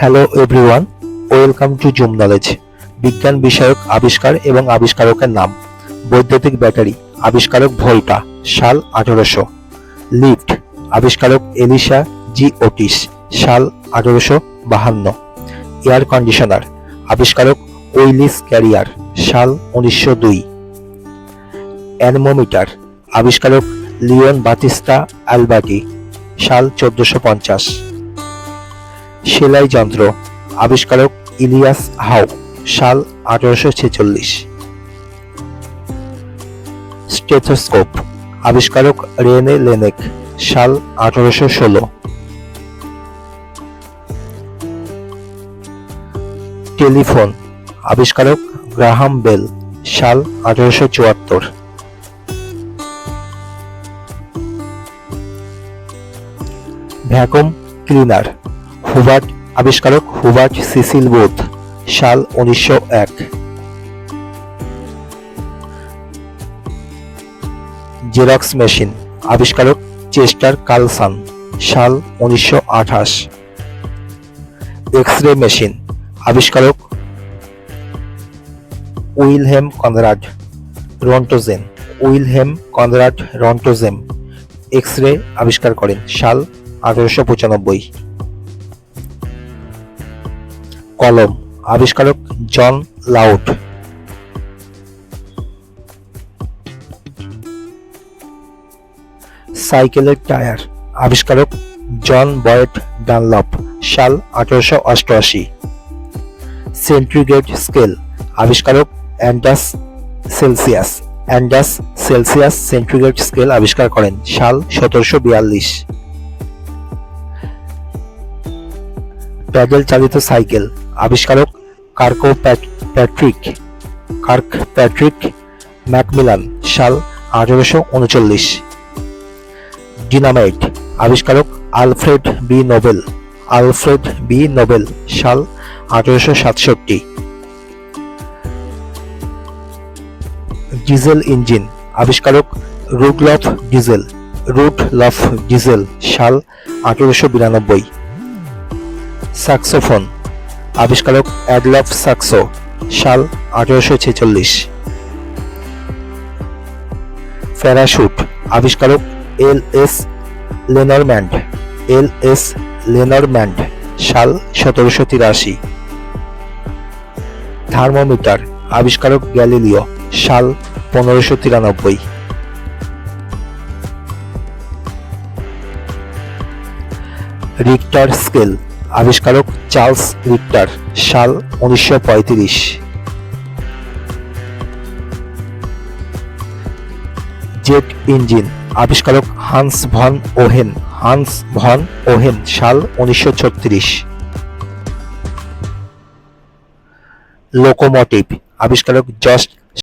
Hello everyone welcome to Zoom Knowledge বিজ্ঞান বিষয়ক আবিষ্কার এবং আবিষ্কারকের নাম, বৈদ্যুতিক ব্যাটারি, আবিষ্কারক ভোল্টা, সাল আঠারোশো, লিফট, আবিষ্কারক এলিসা জি ওটিস, সাল আঠারোশো বাহান্ন, এয়ার কন্ডিশনার, আবিষ্কারক ওইলিস ক্যারিয়ার, সাল উনিশশো দুই, অ্যানমোমিটার, আবিষ্কারক লিওন বাতিস্তা অ্যালবাটি সাল চোদ্দশো পঞ্চাশ। সেলাই যন্ত্র। আবিষ্কারক ইলিয়াস হাউ, সাল আঠারোশো ছেচল্লিশ। স্টেথোস্কোপ, আবিষ্কারক রেনে লেনেক, সাল আঠারোশো ষোলো। টেলিফোন, আবিষ্কারক গ্রাহাম বেল, সাল আঠারোশো চুয়াত্তর। ভ্যাকুম ক্লিনার হুবার্ট আবিষ্কারক হুবার্ট সিসিল বোথ সাল উনিশশো এক। জেরক্স মেশিন, আবিষ্কারক চেস্টার কালসান, সাল উনিশশো আঠাশ। এক্স রে মেশিন, আবিষ্কারক Wilhelm Conrad, Roentgen, Wilhelm Conrad Roentgen X ray আবিষ্কার করেন, সাল আঠারোশো পঁচানব্বই। কলম। আবিষ্কারক জন লাউড। সাইকেলের টায়ার। আবিষ্কারক জন বয়েড ডানলপ, সাল আঠারোশো অষ্টআশি। Centigrade scale. আবিষ্কারক Anders Celsius. Anders Celsius centigrade scale আবিষ্কার করেন, সাল সতেরোশো বিয়াল্লিশ। প্যাডেল চালিত সাইকেল। আবিষ্কারক Kirkpatrick, Kirkpatrick Macmillan, সাল আঠারোশো উনচল্লিশ। ডিনামাইট। আবিষ্কারক Alfred B Nobel. Alfred B Nobel, সাল আঠারোশো সাতষট্টি। Diesel engine. আবিষ্কারক Rudolf Diesel. Rudolf Diesel, সাল আঠারোশো বিরানব্বই। স্যাক্সোফোন আবিষ্কারক অ্যাডলফ সাক্সো, সাল আঠারোশো ছেচল্লিশ। প্যারাশুট আবিষ্কারক এল এস লেনরম্যান্ড, এল এস লেনরম্যান্ড, সাল সতেরোশো তিরাশি। থার্মোমিটার, আবিষ্কারক গ্যালিলিও, সাল পনেরোশো তিরানব্বই। রিক্টার স্কেল আবিষ্কারক চার্লস রিক্টার সাল উনিশশো পঁয়ত্রিশ। জেট ইঞ্জিন, আবিষ্কারক Hans von Ohain, Hans von Ohain, সাল উনিশশো ছত্রিশ। লোকোমোটিভ, আবিষ্কারক জস্ট